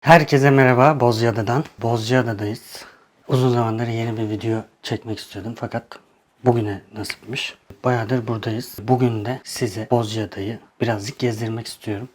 Herkese merhaba Bozcaada'dan. Bozcaada'dayız. Uzun zamandır yeni bir video çekmek istiyordum fakat bugüne nasipmiş. Bayağıdır buradayız. Bugün de size Bozcaada'yı birazcık gezdirmek istiyorum.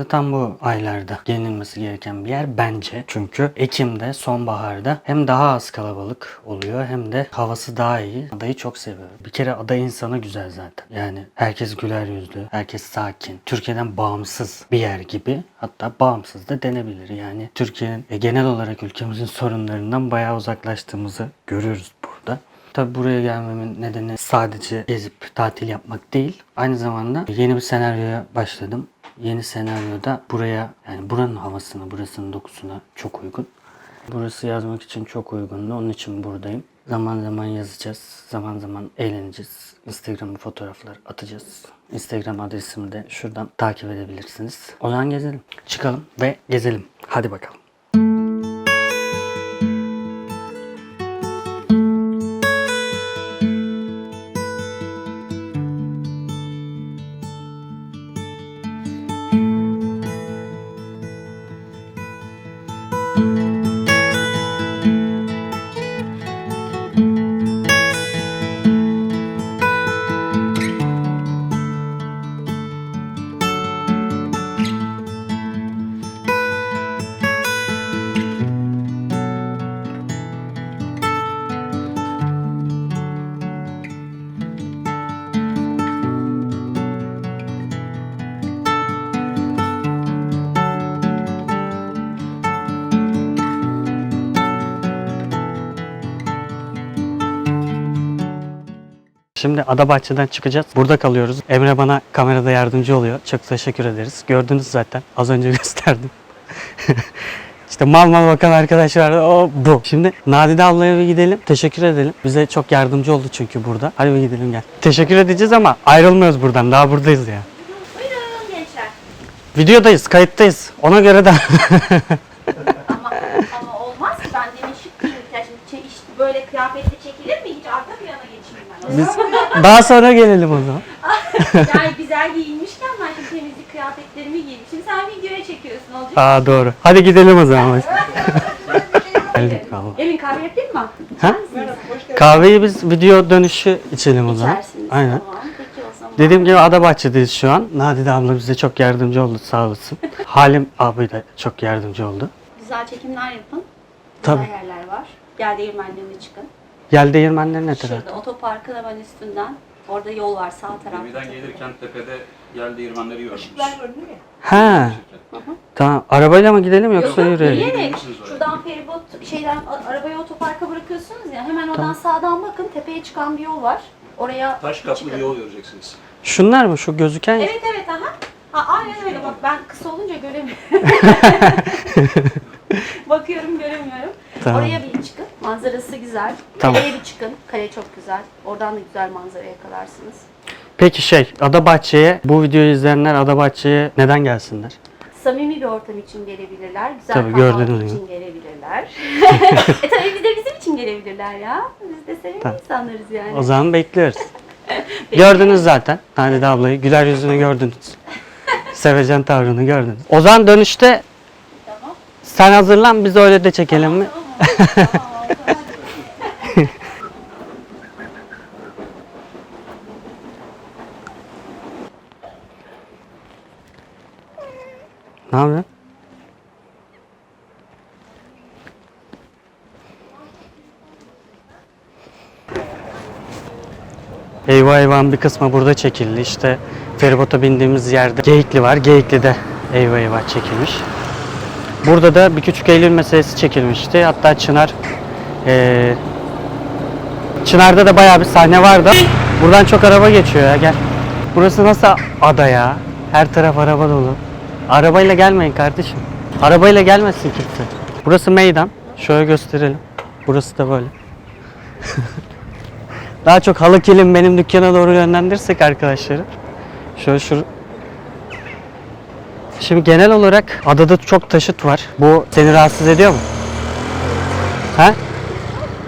Bozcaada tam bu aylarda gelinmesi gereken bir yer bence. Çünkü Ekim'de, sonbaharda hem daha az kalabalık oluyor hem de havası daha iyi. Adayı çok seviyorum. Bir kere ada insanı güzel zaten. Yani herkes güler yüzlü, herkes sakin. Türkiye'den bağımsız bir yer gibi. Hatta bağımsız da denebilir. Yani Türkiye'nin e, genel olarak ülkemizin sorunlarından bayağı uzaklaştığımızı görüyoruz burada. Tabi buraya gelmemin nedeni sadece gezip tatil yapmak değil. Aynı zamanda yeni bir senaryoya başladım. Yeni senaryoda buraya yani buranın havasına, burasının dokusuna çok uygun. Burası yazmak için çok uygundu. Onun için buradayım. Zaman zaman yazacağız. Zaman zaman eğleneceğiz. Instagram'a fotoğraflar atacağız. Instagram adresimi de şuradan takip edebilirsiniz. O zaman gezelim. Çıkalım ve gezelim. Hadi bakalım. Şimdi Adabahçe'den çıkacağız. Burada kalıyoruz. Emre bana kamerada yardımcı oluyor. Çok teşekkür ederiz. Gördünüz zaten. Az önce gösterdim. işte mal mal bakan arkadaşlar o bu. Şimdi Nadide ablaya bir gidelim. Teşekkür edelim. Bize çok yardımcı oldu çünkü burada. Hadi bir gidelim gel. Teşekkür edeceğiz ama ayrılmıyoruz buradan. Daha buradayız ya. Buyurun gençler. Videodayız, kayıttayız. Ona göre de Ama, ama olmaz ki ben demin şık giyinirken şimdi çe- işte böyle kıyafetle çekilir mi? Hiç arka bir yana geçmeyeyim ben. Biz daha sonra gelelim o zaman. yani güzel giyinmişken ben şimdi temizlik kıyafetlerimi giyeyim. Şimdi sen videoya çekiyorsun olacak. Aa doğru. Hadi gidelim o zaman. Geldik valla. Emin kahve yapayım mı? Ha? Kahveyi biz video dönüşü içelim o zaman. İçersiniz. Aynen. Tamam. Peki o zaman. Dediğim gibi Adabahçe'deyiz şu an. Nadide abla bize çok yardımcı oldu sağ olasın. Halim abi de çok yardımcı oldu. Güzel çekimler yapın. Tabii. Güzel yerler var. Gel değirmenlerine çıkın. Yel değirmenleri ne tarafta? Şurada otoparkın hemen üstünden. Orada yol var sağ tarafta. Gemiden gelirken tepede yel değirmenleri görmüş. Ha. Tamam. Arabayla mı gidelim yoksa Yok, yürüyelim? yürüyerek. Şuradan feribot şeyden a- arabayı otoparka bırakıyorsunuz ya hemen oradan sağdan bakın tepeye çıkan bir yol var. Oraya Taş kaplı çıkın. bir yol göreceksiniz. Şunlar mı? Şu gözüken? Evet evet aha. Ha, aynen öyle bak ben kısa olunca göremiyorum. Bakıyorum göremiyorum. Tamam. Oraya bir çıkın. Manzarası güzel. Tamam. Kaleye bir çıkın. Kale çok güzel. Oradan da güzel manzara yakalarsınız. Peki şey, Adabahçe'ye, bu videoyu izleyenler Adabahçe'ye neden gelsinler? Samimi bir ortam için gelebilirler. Güzel Tabii, kahvaltı için gelebilirler. e tabii bir de bizim için gelebilirler ya. Biz de sevimli Tamam. insanlarız yani. O zaman bekliyoruz. gördünüz zaten. Nadide ablayı. Güler yüzünü gördünüz. Sevecen tavrını gördünüz. O zaman dönüşte Tamam. sen hazırlan biz öyle de çekelim mi? Tamam, tamam, tamam. Ne yapıyorsun? Eyvah eyvah bir kısmı burada çekildi. İşte feribota bindiğimiz yerde Geyikli var. Geyikli'de eyvah eyvah çekilmiş. Burada da bir küçük Eylül meselesi çekilmişti. Hatta Çınar eee Çınar'da da bayağı bir sahne vardı. Buradan çok araba geçiyor ya gel. Burası nasıl ada ya? Her taraf araba dolu. Arabayla gelmeyin kardeşim. Arabayla gelmesin kimse. Burası meydan. Şöyle gösterelim. Burası da böyle. Daha çok halı kilim benim dükkana doğru yönlendirirsek arkadaşları. Şöyle şu Şimdi genel olarak adada çok taşıt var. Bu seni rahatsız ediyor mu? Ha?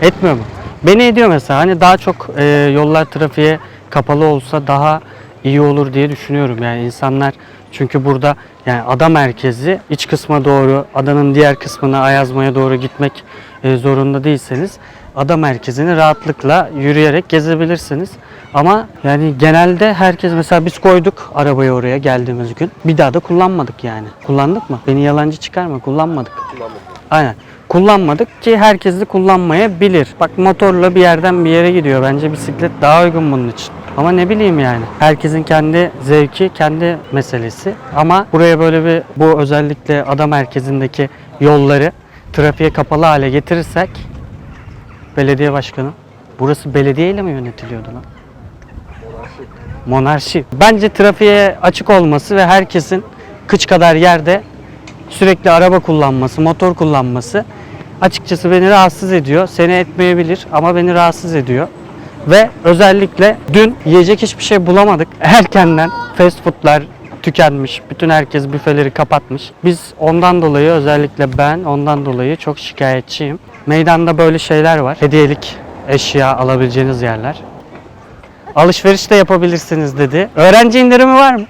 Etmiyor mu? Beni ediyor mesela. Hani daha çok e, yollar trafiğe kapalı olsa daha iyi olur diye düşünüyorum. Yani insanlar çünkü burada yani ada merkezi iç kısma doğru adanın diğer kısmına Ayazma'ya doğru gitmek zorunda değilseniz ada merkezini rahatlıkla yürüyerek gezebilirsiniz. Ama yani genelde herkes mesela biz koyduk arabayı oraya geldiğimiz gün. Bir daha da kullanmadık yani. Kullandık mı? Beni yalancı çıkarma. Kullanmadık. Aynen. Kullanmadık ki herkes de kullanmayabilir. Bak motorla bir yerden bir yere gidiyor. Bence bisiklet daha uygun bunun için. Ama ne bileyim yani. Herkesin kendi zevki, kendi meselesi. Ama buraya böyle bir bu özellikle ada merkezindeki yolları trafiğe kapalı hale getirirsek belediye başkanı burası belediyeyle mi yönetiliyordu lan? Monarşi. Bence trafiğe açık olması ve herkesin kıç kadar yerde sürekli araba kullanması, motor kullanması açıkçası beni rahatsız ediyor. Seni etmeyebilir ama beni rahatsız ediyor. Ve özellikle dün yiyecek hiçbir şey bulamadık. Erkenden fast foodlar tükenmiş. Bütün herkes büfeleri kapatmış. Biz ondan dolayı özellikle ben ondan dolayı çok şikayetçiyim. Meydanda böyle şeyler var. Hediyelik eşya alabileceğiniz yerler. Alışveriş de yapabilirsiniz dedi. Öğrenci indirimi var mı?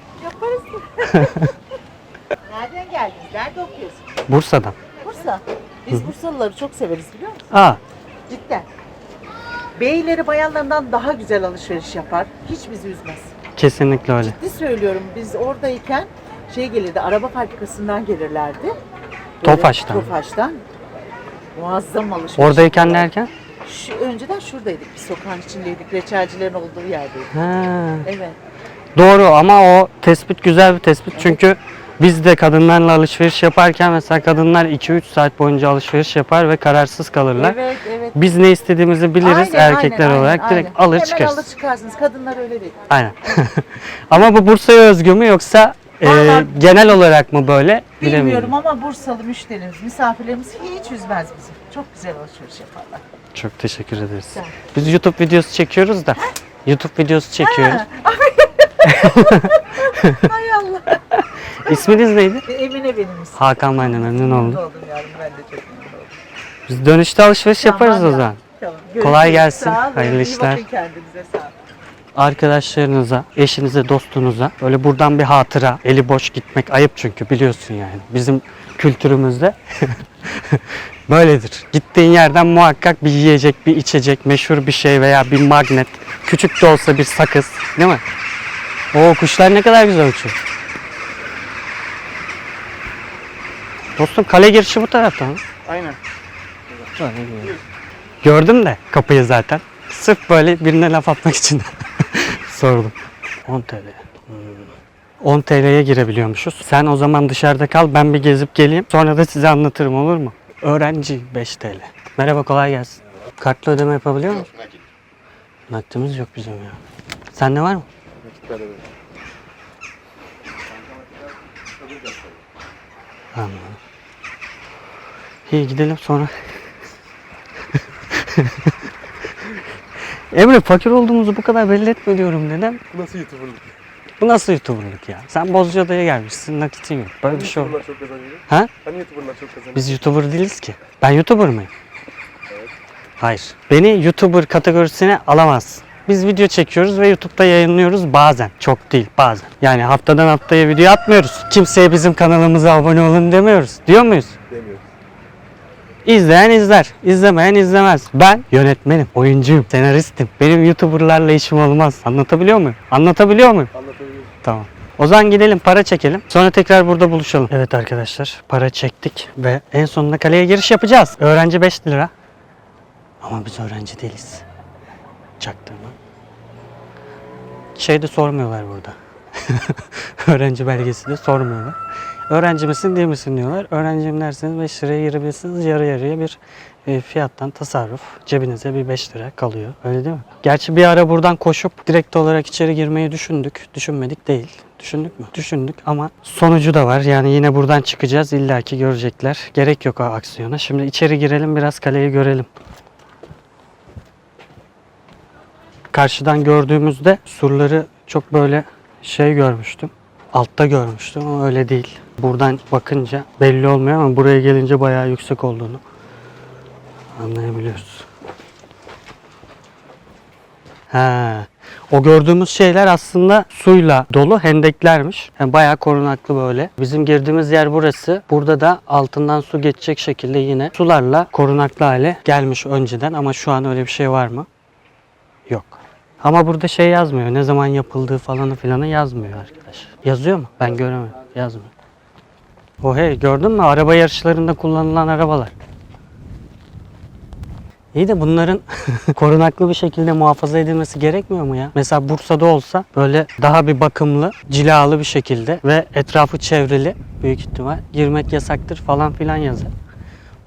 Nereden geldiniz? Nerede okuyorsun? Bursa'dan. Bursa. Biz Bursalıları çok severiz biliyor musun? Aa, Cidden. Beyleri bayanlarından daha güzel alışveriş yapar. Hiç bizi üzmez. Kesinlikle öyle. Ciddi söylüyorum biz oradayken şey gelirdi araba fabrikasından gelirlerdi. Böyle Tofaş'tan. Tofaş'tan. Muazzam alışveriş. Oradayken derken? Şu, önceden şuradaydık. Bir sokağın içindeydik. Reçelcilerin olduğu yerdeydik. Ha. Evet. Doğru ama o tespit güzel bir tespit çünkü biz de kadınlarla alışveriş yaparken mesela kadınlar 2-3 saat boyunca alışveriş yapar ve kararsız kalırlar. Evet, evet. Biz ne istediğimizi biliriz Aynen, erkekler aynen, olarak aynen, direkt aynen. alır Hemen çıkarız. alır çıkarsınız. Kadınlar öyle değil. Aynen. ama bu Bursa'ya özgü mü yoksa e, Vallahi genel olarak mı böyle? Bilmiyorum Bilemiyorum. ama Bursalı müşterimiz, misafirlerimiz hiç üzmez bizi. Çok güzel alışveriş yaparlar. Çok teşekkür ederiz. Güzel. Biz YouTube videosu çekiyoruz da. YouTube videosu çekiyoruz. Hay Allah. İsminiz neydi? Emine benim ismim. Hakan Maynan memnun oldum. Mutlu oldum yavrum ben de çok memnun oldum. Biz dönüşte alışveriş yaparız Tamam o ya. zaman. Tamam. Kolay görüşürüz. gelsin, Sağ olun. hayırlı İyi işler. bakın kendinize sağ olun. arkadaşlarınıza, eşinize, dostunuza öyle buradan bir hatıra, eli boş gitmek ayıp çünkü biliyorsun yani. Bizim kültürümüzde böyledir. Gittiğin yerden muhakkak bir yiyecek, bir içecek, meşhur bir şey veya bir magnet, küçük de olsa bir sakız, değil mi? O kuşlar ne kadar güzel uçuyor. Dostum kale girişi bu tarafta mı? Aynen. Gördüm de kapıyı zaten. Sırf böyle birine laf atmak için sordum. 10 TL. Hmm. 10 TL'ye girebiliyormuşuz. Sen o zaman dışarıda kal ben bir gezip geleyim. Sonra da size anlatırım olur mu? Öğrenci 5 TL. Merhaba kolay gelsin. Kartla ödeme yapabiliyor musun? Nakitimiz yok bizim ya. Sende var mı? Anladım. İyi gidelim sonra. Emre fakir olduğumuzu bu kadar belli etme diyorum. Neden? Nasıl YouTuber'lık? Bu nasıl YouTuber'lık ya? Sen Bozcaada'ya gelmişsin nakitin yok. Böyle bir şey. YouTuber'lar çok kazanıyor. Ha? Hani YouTuber'lar çok kazanıyor? Biz YouTuber değiliz ki. Ben YouTuber mıyım? Hayır. Beni YouTuber kategorisine alamazsın. Biz video çekiyoruz ve YouTube'da yayınlıyoruz bazen. Çok değil bazen. Yani haftadan haftaya video atmıyoruz. Kimseye bizim kanalımıza abone olun demiyoruz. Diyor muyuz? Demiyoruz. İzleyen izler, izlemeyen izlemez. Ben yönetmenim, oyuncuyum, senaristim. Benim YouTuber'larla işim olmaz. Anlatabiliyor muyum? Anlatabiliyor muyum? Anlatabiliyoruz. Tamam. O zaman gidelim para çekelim. Sonra tekrar burada buluşalım. Evet arkadaşlar para çektik ve en sonunda kaleye giriş yapacağız. Öğrenci 5 lira. Ama biz öğrenci değiliz. Çaktırma. Şey de sormuyorlar burada. öğrenci belgesi de sormuyorlar. Öğrenci misin değil misin diyorlar. Öğrenciyim derseniz 5 liraya girebilirsiniz. Yarı yarıya bir e, fiyattan tasarruf. Cebinize bir 5 lira kalıyor. Öyle değil mi? Gerçi bir ara buradan koşup direkt olarak içeri girmeyi düşündük. Düşünmedik değil. Düşündük mü? Düşündük ama sonucu da var. Yani yine buradan çıkacağız. İlla ki görecekler. Gerek yok o aksiyona. Şimdi içeri girelim biraz kaleyi görelim. Karşıdan gördüğümüzde surları çok böyle şey görmüştüm. altta görmüştüm ama öyle değil. Buradan bakınca belli olmuyor ama buraya gelince bayağı yüksek olduğunu anlayabiliyoruz. He. O gördüğümüz şeyler aslında suyla dolu hendeklermiş. Yani bayağı korunaklı böyle. Bizim girdiğimiz yer burası. Burada da altından su geçecek şekilde yine sularla korunaklı hale gelmiş önceden ama şu an öyle bir şey var mı? Yok. Ama burada şey yazmıyor. Ne zaman yapıldığı falanı filanı yazmıyor arkadaş. Yazıyor mu? Ben göremiyorum. Yazmıyor. O hey gördün mü? Araba yarışlarında kullanılan arabalar. İyi de bunların korunaklı bir şekilde muhafaza edilmesi gerekmiyor mu ya? Mesela Bursa'da olsa böyle daha bir bakımlı, cilalı bir şekilde ve etrafı çevrili büyük ihtimal girmek yasaktır falan filan yazar.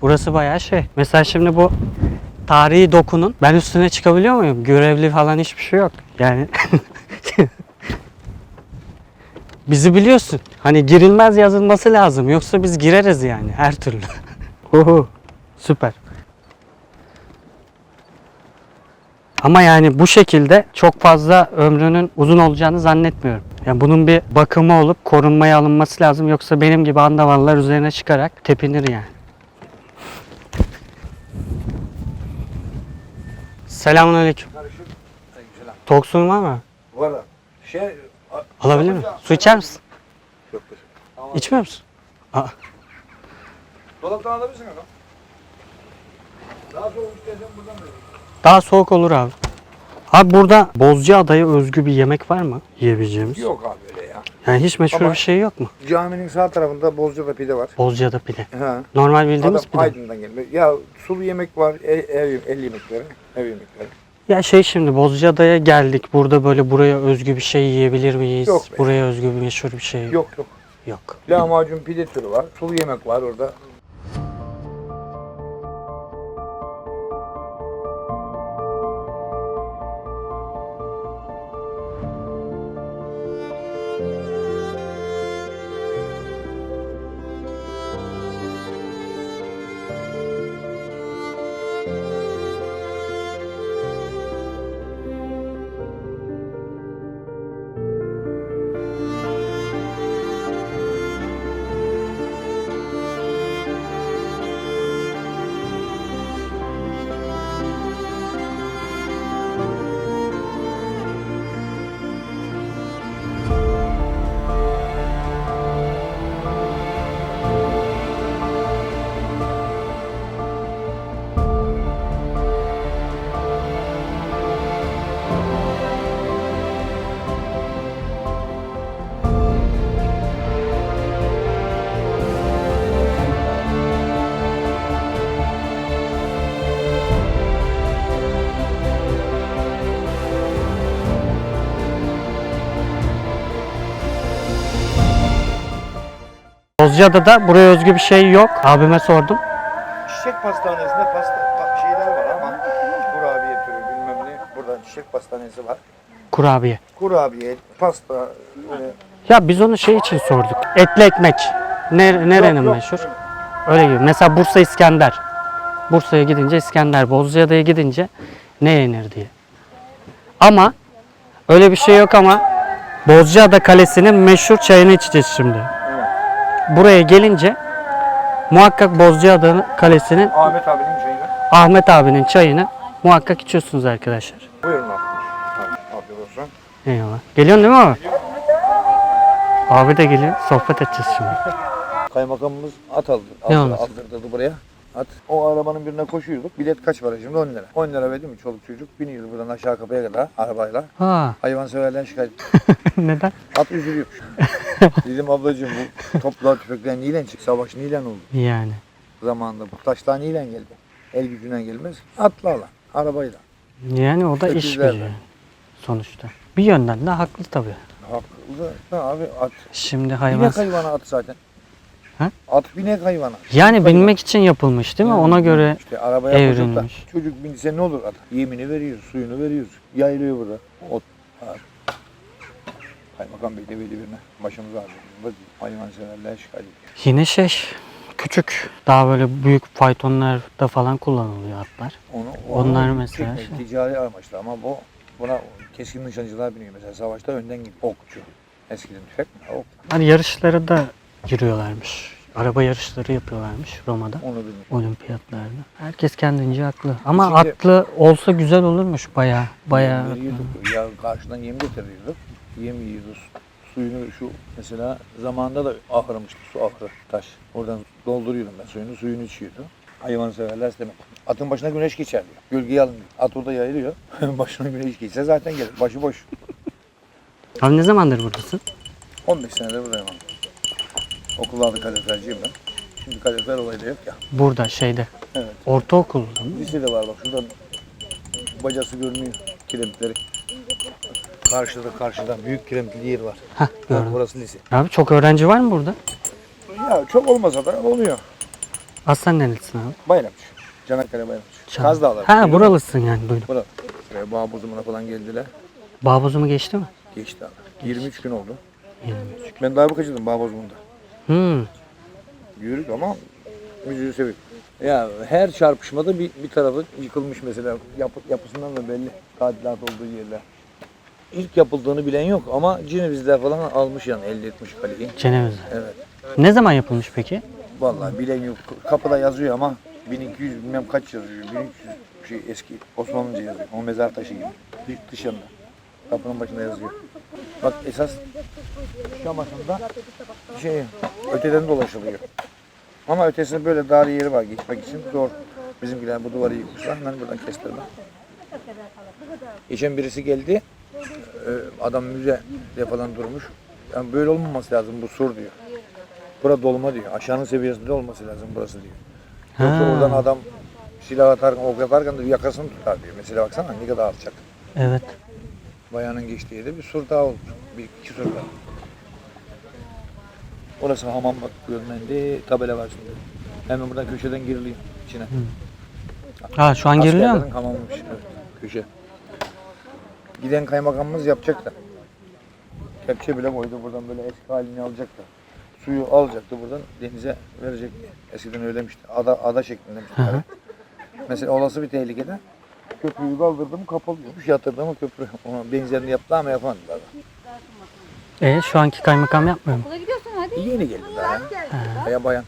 Burası bayağı şey. Mesela şimdi bu tarihi dokunun ben üstüne çıkabiliyor muyum? Görevli falan hiçbir şey yok. Yani bizi biliyorsun. Hani girilmez yazılması lazım. Yoksa biz gireriz yani her türlü. Oho, süper. Ama yani bu şekilde çok fazla ömrünün uzun olacağını zannetmiyorum. Yani bunun bir bakımı olup korunmaya alınması lazım. Yoksa benim gibi andavallar üzerine çıkarak tepinir yani. Selamünaleyküm. Tok suyun var mı? Valla şey Alabilir miyim? Su içer misin? yok teşekkür. İçmiyor musun? Aa, Dolaptan alabilirsin ama. Daha soğuk istersen buradan ver. daha soğuk olur abi. Abi burada Bozcaada'ya özgü bir yemek var mı yiyebileceğimiz? Yok abi. Yani hiç meşhur Ama- bir şey yok mu? Caminin sağ tarafında Bozcaada pide var. Bozcaada pide. Ha. Normal Adam bildiğimiz pide. Aydın'dan gelme. Ya sulu yemek var, ev, ev, el yemekleri, ev yemekleri. Ya şey şimdi Bozcaada'ya geldik. Burada böyle buraya özgü bir şey yiyebilir miyiz? Yok be. Buraya özgü bir meşhur bir şey Yok yok. yok. Lahmacun pide türü var, sulu yemek var orada. Bozcaada'da buraya özgü bir şey yok. Abime sordum. Çiçek pastanesinde pasta pa- şeyler var ama kurabiye türü bilmem ne. Burada çiçek pastanesi var. Kurabiye. Kurabiye, pasta, böyle Ya biz onu şey için sorduk. Etli ekmek. Ne, nerenin Yok, yok. meşhur? Öyle gibi. Mesela Bursa İskender. Bursa'ya gidince İskender. Bozcaada'ya gidince ne yenir diye. Ama öyle bir şey yok ama Bozcaada Kalesi'nin meşhur çayını içeceğiz şimdi. Buraya gelince muhakkak Bozcaada Kalesi'nin Ahmet abinin şeyini. Ahmet abinin çayını muhakkak içiyorsunuz arkadaşlar. Buyurun abi. Abi, olsun. Eyvallah. Geliyorsun değil mi abi? Abi de geliyor. Sohbet edeceğiz şimdi. Kaymakamımız at aldı. Ne aldı aldı? aldırdı buraya. At. O arabanın birine koşuyorduk. Bilet kaç para şimdi? 10 lira. 10 lira verdi mi çoluk çocuk? Biniyordu buradan aşağı kapıya kadar arabayla. Ha, Hayvanseverler şikayet. neden? At üzülüyormuş. Dedim ablacığım bu toplar tüfekler niyle çıktı? Savaş niyle oldu? Yani. Zamanında bu taşlar niyle geldi? El gücünden gelmez. Atlarla, arabayla. Yani o da iş gücü sonuçta. Bir yönden de haklı tabii. Haklı da abi at. Şimdi Binek hayvan... hayvanı at zaten. Ha? At binek hayvanı. Yani Hayvan. binmek için yapılmış değil mi? Ona göre işte arabaya koşup da evrilmiş. çocuk binse ne olur at? Yemini veriyoruz, suyunu veriyoruz. Yayılıyor burada. Ot. at. Kaymakam Bey de belli birine başımıza ağrıyor. Hayvanseverler şikayet ediyor. yine şey küçük daha böyle büyük faytonlarda falan kullanılıyor atlar. Onu, Onlar mesela şey. ticari amaçlı ama bu buna keskin nişancılar biniyor. Mesela savaşta önden git okçu. Eskiden tüfek mi? Yok. Hani yarışlara da giriyorlarmış. Araba yarışları yapıyorlarmış Roma'da. Onu bilmiyorum. Olimpiyatlarda. Herkes kendince haklı. Ama Şimdi- haklı olsa güzel olurmuş baya baya. Veriyorduk. Ya karşıdan yem getiriyorduk. Yem yiyoruz. Suyunu şu mesela zamanında da ahırmıştı su ahırı taş. Oradan dolduruyordum ben suyunu. Suyunu içiyordu. Hayvan severler demek. Atın başına güneş geçer diyor. Gölgeyi alın diyor. At orada yayılıyor. başına güneş geçse zaten gelir. Başı boş. Abi ne zamandır buradasın? 15 senedir buradayım abi. Okullarda kaloriferciyim ben. Şimdi kalorifer olayı da yok ya. Burada şeyde. Evet. Ortaokulda mı? Lisede var bak şurada bacası görünüyor kiremitleri. Karşıda karşıda büyük kiremitli yer var. Hah Bak, gördüm. burası lise. Abi çok öğrenci var mı burada? Ya çok olmasa da oluyor. Aslan nerelisin abi? Bayramçı. Çanakkale Bayramçı. Çan- Kaz Dağları. Ha buralısın yani duydum. Burada. Şuraya bağ bozumuna falan geldiler. Bağbozumu geçti mi? Geçti abi. 23 gün oldu. 23. Ben daha kaçırdım bağ bozumunda. Hmm. Yürük ama müziği seviyorum. Ya her çarpışmada bir, bir tarafı yıkılmış mesela yapı, yapısından da belli tadilat olduğu yerler. İlk yapıldığını bilen yok ama Cenevizler falan almış yani elde etmiş kaleyi. Ceneviz'de. Evet. Ne zaman yapılmış peki? Vallahi bilen yok. Kapıda yazıyor ama 1200 bilmem kaç yazıyor. 1300 şey eski Osmanlıca yazıyor. O mezar taşı gibi. Büyük dışında. Kapının başında yazıyor. Bak esas şamasında şey öteden dolaşılıyor. Ama ötesinde böyle dar yeri var geçmek için zor. Bizimkiler bu duvarı yıkmışlar. Hemen buradan kestirme. Geçen birisi geldi. e, Adam müzede falan durmuş. Yani böyle olmaması lazım bu sur diyor. Bura dolma diyor. Aşağının seviyesinde olması lazım burası diyor. Yoksa Ha. oradan adam silah atarken, ok atarken de yakasını tutar diyor. Mesela baksana ne kadar alçak. Evet. Bayanın geçtiği yerde bir sur daha olur. Bir iki sur daha. Orası hamam bak görmendi. Tabela var şimdi. Hemen buradan köşeden giriliyor içine. Ha şu an giriliyor mu? Askerlerin hamamıymış. Evet, köşe. Giden kaymakamımız yapacak da. Kepçe bile koydu buradan böyle eski halini alacak da. Suyu alacaktı buradan denize verecekti. Eskiden öylemişti. Ada, ada şeklindeymiş. Hı hı. Mesela olası bir tehlikede köprüyü kaldırdı mı kapalıyormuş. Yatırdı mı köprü. Ona benzerini yaptı ama yapamadılar. E şu anki kaymakam yapmıyor mu? Okula gidiyorsun hadi. Yeni geldi daha ya. Baya bayan.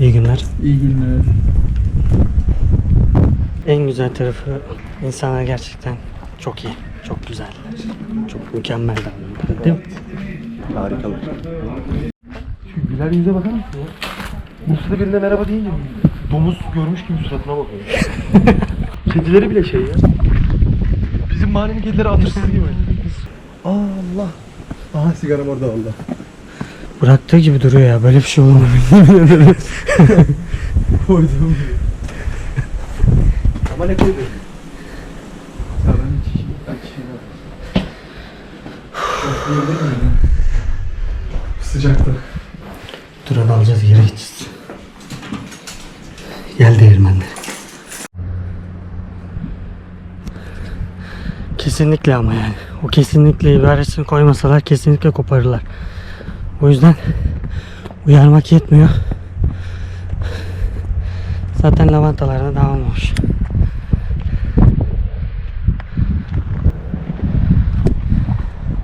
İyi günler. İyi günler. En güzel tarafı insanlar gerçekten çok iyi. Çok güzeller. Çok mükemmel davranıyorlar. Değil mi? Harikalar. Şu güler yüze bakar mısın ya? Bursa'da birine merhaba deyince domuz görmüş gibi suratına bakıyor. Kedileri bile şey ya. Bizim mahallenin kedileri atırsız gibi. Allah. Aha sigaram orada oldu. Bıraktığı gibi duruyor ya. Böyle bir şey olur mu? Koydum. Ama ne koydun? Ya ben hiç ben şey Sıcakta. Drone alacağız geri gideceğiz. Gel değirmenler. Kesinlikle ama yani. O kesinlikle ibaresini koymasalar kesinlikle koparırlar. O yüzden uyarmak yetmiyor. Zaten lavantalarda devam olmuş.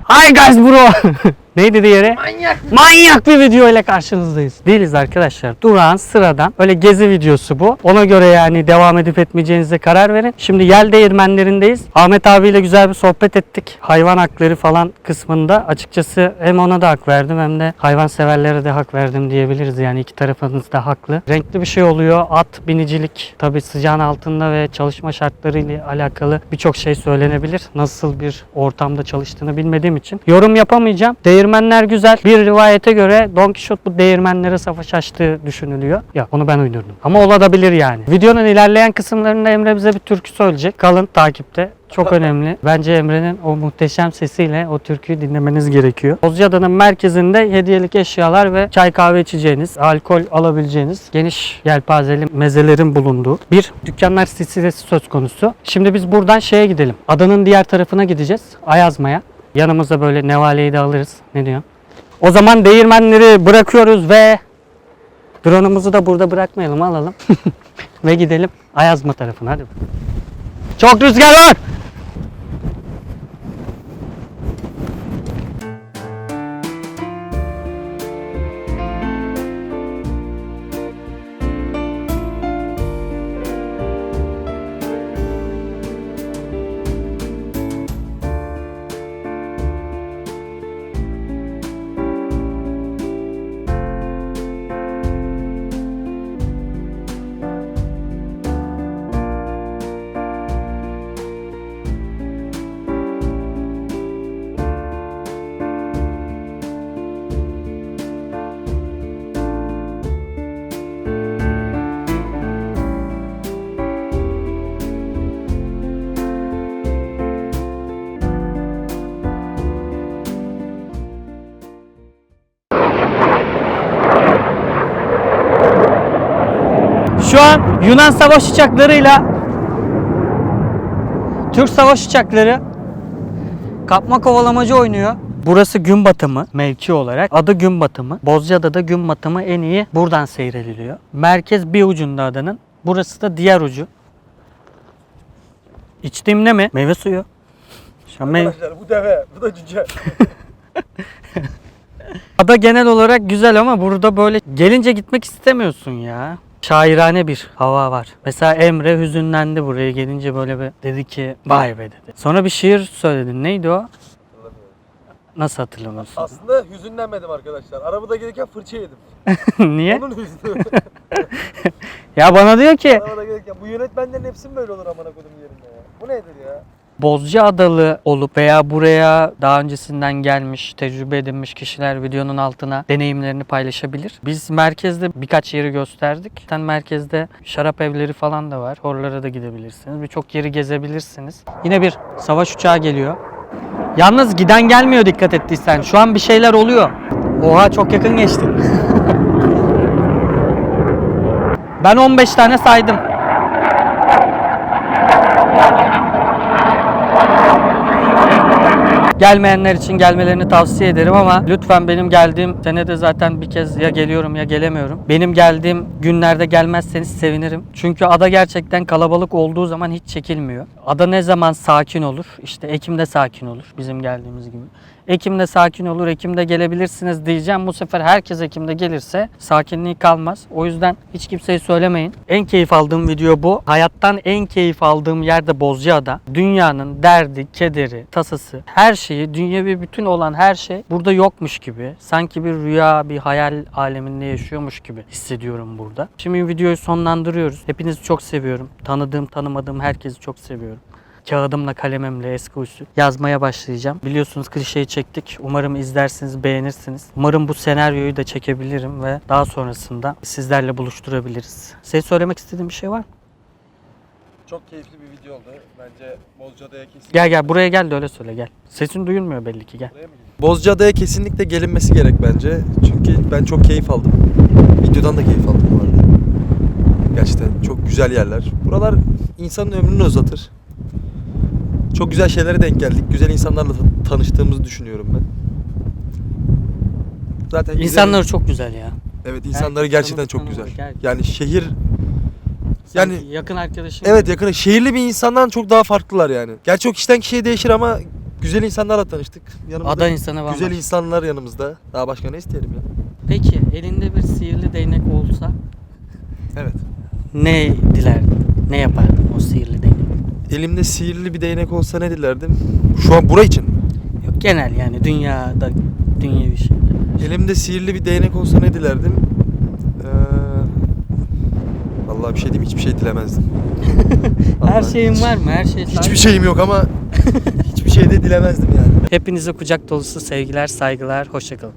Hi guys bro. Neydi diğeri? Manyak. Manyak bir video ile karşınızdayız. Değiliz arkadaşlar. Durağan sıradan öyle gezi videosu bu. Ona göre yani devam edip etmeyeceğinize karar verin. Şimdi yel değirmenlerindeyiz. Ahmet abiyle güzel bir sohbet ettik. Hayvan hakları falan kısmında. Açıkçası hem ona da hak verdim hem de hayvan severlere de hak verdim diyebiliriz. Yani iki tarafınız da haklı. Renkli bir şey oluyor. At binicilik tabii sıcağın altında ve çalışma şartlarıyla alakalı birçok şey söylenebilir. Nasıl bir ortamda çalıştığını bilmediğim için yorum yapamayacağım. Değirmenler güzel. Bir rivayete göre Don Quixote bu değirmenlere savaş açtığı düşünülüyor. Ya onu ben uydurdum. Ama olabilir yani. Videonun ilerleyen kısımlarında Emre bize bir türkü söyleyecek. Kalın takipte. Çok önemli. Bence Emre'nin o muhteşem sesiyle o türküyü dinlemeniz gerekiyor. Bozcaada'nın merkezinde hediyelik eşyalar ve çay kahve içeceğiniz, alkol alabileceğiniz geniş yelpazeli mezelerin bulunduğu bir dükkanlar silsilesi söz konusu. Şimdi biz buradan şeye gidelim. Adanın diğer tarafına gideceğiz. Ayazma'ya. Yanımıza böyle nevaleyi de alırız. Ne diyorsun? O zaman değirmenleri bırakıyoruz ve drone'umuzu da burada bırakmayalım alalım. ve gidelim Ayazma tarafına hadi. Çok rüzgar var. Şu an Yunan savaş uçaklarıyla Türk savaş uçakları kapma kovalamacı oynuyor. Burası gün batımı mevki olarak. Adı gün batımı. Bozcaada'da gün batımı en iyi buradan seyrediliyor. Merkez bir ucunda adanın. Burası da diğer ucu. İçtiğim ne mi? Meyve suyu. Şu an meyve... bu deve, bu da cüce. Ada genel olarak güzel ama burada böyle gelince gitmek istemiyorsun ya. Şairane bir hava var. Mesela Emre hüzünlendi buraya gelince böyle bir dedi ki vay be dedi. Sonra bir şiir söyledin. Neydi o? Nasıl hatırlamıyorsun? Aslında hüzünlenmedim arkadaşlar. Arabada gelirken fırça yedim. Niye? Onun hüznü. Ya bana diyor ki Arabada gelirken bu yönetmenlerin hepsi mi böyle olur amına kodum yerinde ya? Bu nedir ya? Bozcaadalı olup veya buraya daha öncesinden gelmiş, tecrübe edinmiş kişiler videonun altına deneyimlerini paylaşabilir. Biz merkezde birkaç yeri gösterdik. Zaten merkezde şarap evleri falan da var. Oralara da gidebilirsiniz. Birçok yeri gezebilirsiniz. Yine bir savaş uçağı geliyor. Yalnız giden gelmiyor dikkat ettiysen. Şu an bir şeyler oluyor. Oha çok yakın geçti. ben 15 tane saydım. Gelmeyenler için gelmelerini tavsiye ederim ama lütfen benim geldiğim senede zaten bir kez ya geliyorum ya gelemiyorum. Benim geldiğim günlerde gelmezseniz sevinirim. Çünkü ada gerçekten kalabalık olduğu zaman hiç çekilmiyor. Ada ne zaman sakin olur? İşte Ekim'de sakin olur bizim geldiğimiz gibi. Ekim'de sakin olur, Ekim'de gelebilirsiniz diyeceğim. Bu sefer herkes Ekim'de gelirse sakinliği kalmaz. O yüzden hiç kimseye söylemeyin. En keyif aldığım video bu. Hayattan en keyif aldığım yer de Bozcaada. Dünyanın derdi, kederi, tasası, her şeyi, dünyevi bütün olan her şey burada yokmuş gibi. Sanki bir rüya, bir hayal aleminde yaşıyormuş gibi hissediyorum burada. Şimdi videoyu sonlandırıyoruz. Hepinizi çok seviyorum. Tanıdığım, tanımadığım herkesi çok seviyorum. Kağıdımla kalemimle eski usul yazmaya başlayacağım. Biliyorsunuz klişeyi çektik. Umarım izlersiniz, beğenirsiniz. Umarım bu senaryoyu da çekebilirim ve daha sonrasında sizlerle buluşturabiliriz. Size söylemek istediğim bir şey var mı? Çok keyifli bir video oldu. Bence Bozcaada'ya kesin. Gel gel buraya gel de öyle söyle gel. Sesin duyulmuyor belli ki gel. Bozcaada'ya kesinlikle gelinmesi gerek bence. Çünkü ben çok keyif aldım. Videodan da keyif aldım bu arada. Gerçekten çok güzel yerler. Buralar insanın ömrünü uzatır. Çok güzel şeylere denk geldik. Güzel insanlarla ta- tanıştığımızı düşünüyorum ben. Zaten güzel- İnsanları çok güzel ya. Evet insanları Herkes gerçekten tanıdık, çok güzel. herkes. Yani şehir Yani Yani- yakın arkadaşım. evet yakın şehirli bir insandan çok daha farklılar yani. Gerçi o kişiden kişiye değişir ama güzel insanlarla tanıştık. Yanımızda Ada insanı var. güzel insanlar yanımızda. Daha başka ne isteyelim ya? Peki elinde bir sihirli değnek olsa Evet. ne dilerdin? Ne yapardın o sihirli değnek? Elimde sihirli bir değnek olsa ne dilerdim? Şu an bura için? Yok genel yani dünyada dünyevi şey. Elimde sihirli bir değnek olsa ne dilerdim? Ee, vallahi bir şey diyeyim hiçbir şey dilemezdim. Her Vallahi şeyin hiç- var mı? Her şey Hiçbir şeyim yok ama hiçbir şey de dilemezdim yani. Hepinize kucak dolusu sevgiler, saygılar, hoşçakalın.